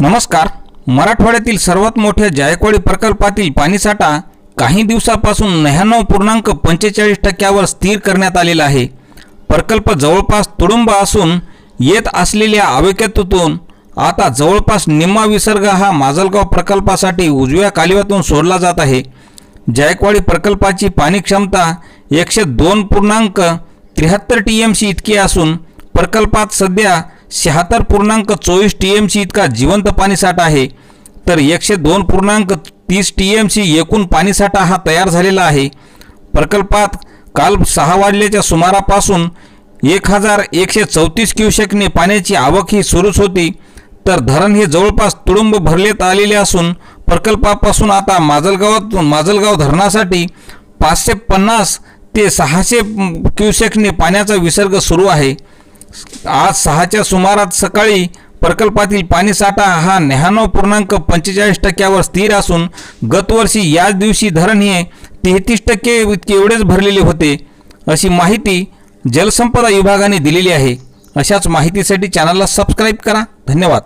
नमस्कार. मराठवाड्यातील सर्वात मोठ्या जायकवाडी प्रकल्पातील पाणीसाठा काही दिवसापासून नव्याण्णव पूर्णांक पंचेचाळीस टक्क्यावर स्थिर करण्यात आलेला आहे. प्रकल्प जवळपास तुडुंब असून येत असलेल्या आवेक्यातून आता जवळपास निम्मा विसर्ग हा माजलगाव प्रकल्पासाठी उजव्या कालव्यातून सोडला जात आहे. जायकवाडी प्रकल्पाची पाणी क्षमता एकशे दोन पूर्णांक त्र्याहत्तर टी एम सी इतकी असून प्रकल्पात सध्या शहात्तर पूर्णांक चोवीस टी एम सी इतका जिवंत पाणीसाठा आहे. तर एकशे दोन पूर्णांक तीस टी एम सी एकूण पाणीसाठा हा तयार झालेला आहे. प्रकल्पात काल सहा वाजल्याच्या सुमारापासून एक हजार एकशे चौतीस क्युसेकने पाण्याची आवक ही सुरूच होती. तर धरण हे जवळपास तुडुंब भरलेत आलेले असून प्रकल्पापासून आता माजलगावात माजलगाव धरणासाठी पाचशे पन्नास ते सहाशे क्युसेकने पाण्याचा विसर्ग सुरू आहे. आज सहाच्या सुमारात सकाळी प्रकल्पातील पाणीसाठा हा न्याण्णव पूर्णांक पंचेचाळीस टक्क्यावर स्थिर असून गतवर्षी याच दिवशी धरण हे तेहतीस टक्के इतके एवढेच भरलेले होते अशी माहिती जलसंपदा विभागाने दिलेली आहे. अशाच माहितीसाठी चॅनलला सबस्क्राईब करा. धन्यवाद.